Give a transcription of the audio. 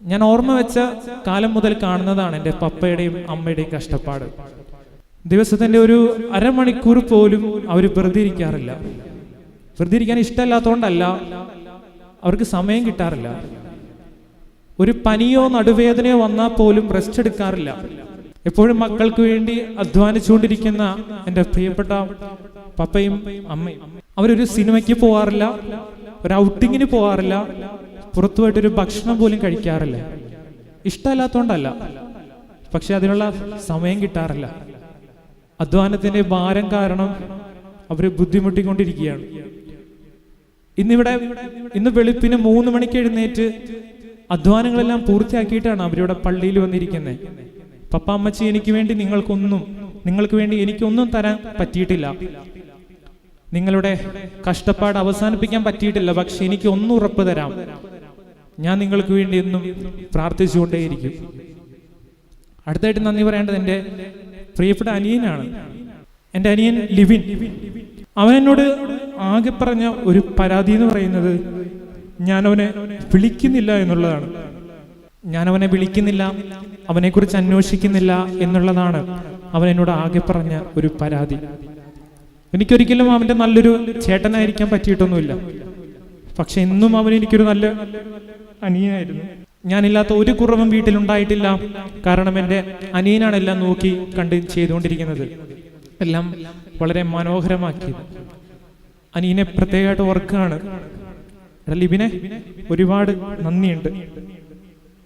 ഞാൻ ഓർമ്മ വെച്ച കാലം മുതൽ കാണുന്നതാണ് എന്റെ പപ്പയുടെയും അമ്മയുടെയും കഷ്ടപ്പാട്. ദിവസത്തിന്റെ ഒരു അരമണിക്കൂർ പോലും അവർ വെറുതെ ഇരിക്കാറില്ല വെറുതെ ഇരിക്കാൻ ഇഷ്ടമല്ലാത്തതുകൊണ്ടല്ല അവർക്ക് സമയം കിട്ടാറില്ല. ഒരു പനിയോ നടുവേദനയോ വന്നാൽ പോലും റെസ്റ്റ് എടുക്കാറില്ല. എപ്പോഴും മക്കൾക്ക് വേണ്ടി അധ്വാനിച്ചുകൊണ്ടിരിക്കുന്ന എന്റെ പ്രിയപ്പെട്ട പപ്പയും അമ്മയും. അവരൊരു സിനിമയ്ക്ക് പോവാറില്ല ഒരു ഔട്ടിങ്ങിന് പോവാറില്ല പുറത്തു പോയിട്ടൊരു ഭക്ഷണം പോലും കഴിക്കാറില്ല. ഇഷ്ടമല്ലാത്തതുകൊണ്ടല്ല പക്ഷെ അതിനുള്ള സമയം കിട്ടാറില്ല. അധ്വാനത്തിന്റെ ഭാരം കാരണം അവർ ബുദ്ധിമുട്ടിക്കൊണ്ടിരിക്കുകയാണ്. ഇന്നിവിടെ ഇന്ന് വെളുപ്പിന് മൂന്ന് മണിക്ക് എഴുന്നേറ്റ് അധ്വാനങ്ങളെല്ലാം പൂർത്തിയാക്കിയിട്ടാണ് അവരിവിടെ പള്ളിയിൽ വന്നിരിക്കുന്നത് പപ്പ അമ്മച്ചി എനിക്ക് വേണ്ടി നിങ്ങൾക്കൊന്നും നിങ്ങൾക്ക് വേണ്ടി എനിക്കൊന്നും തരാൻ പറ്റിയിട്ടില്ല. നിങ്ങളുടെ കഷ്ടപ്പാട് അവസാനിപ്പിക്കാൻ പറ്റിയിട്ടില്ല. പക്ഷെ എനിക്ക് ഒന്നും ഉറപ്പ് തരാം. ഞാൻ നിങ്ങൾക്ക് വേണ്ടി എന്നും പ്രാർത്ഥിച്ചുകൊണ്ടേയിരിക്കും. അടുത്തായിട്ട് നന്ദി പറയേണ്ടത് എന്റെ പ്രിയപ്പെട്ട അനിയനാണ്. എന്റെ അനിയൻ ലിവിൻ. അവൻ എന്നോട് ആകെ പറഞ്ഞ ഒരു പരാതി എന്ന് പറയുന്നത് ഞാൻ അവനെ വിളിക്കുന്നില്ല എന്നുള്ളതാണ്. ഞാൻ അവനെ വിളിക്കുന്നില്ല അവനെക്കുറിച്ച് അന്വേഷിക്കുന്നില്ല എന്നുള്ളതാണ് അവൻ എന്നോട് ആകെ പറഞ്ഞ ഒരു പരാതി. എനിക്കൊരിക്കലും അവന്റെ നല്ലൊരു ചേട്ടനായിരിക്കാൻ പറ്റിയിട്ടൊന്നുമില്ല. പക്ഷെ എന്നും അവൻ എനിക്കൊരു നല്ല അനിയനായിരുന്നു. ഞാനില്ലാത്ത ഒരു കുറവും വീട്ടിലുണ്ടായിട്ടില്ല. കാരണം എന്റെ അനിയനാണ് എല്ലാം നോക്കി കണ്ട് ചെയ്തുകൊണ്ടിരിക്കുന്നത്. എല്ലാം വളരെ മനോഹരമാക്കിയത്. അനിയനെ പ്രത്യേകമായിട്ട് ഓർക്കുകയാണ്. ലിബിനെ ഒരുപാട് നന്ദിയുണ്ട്.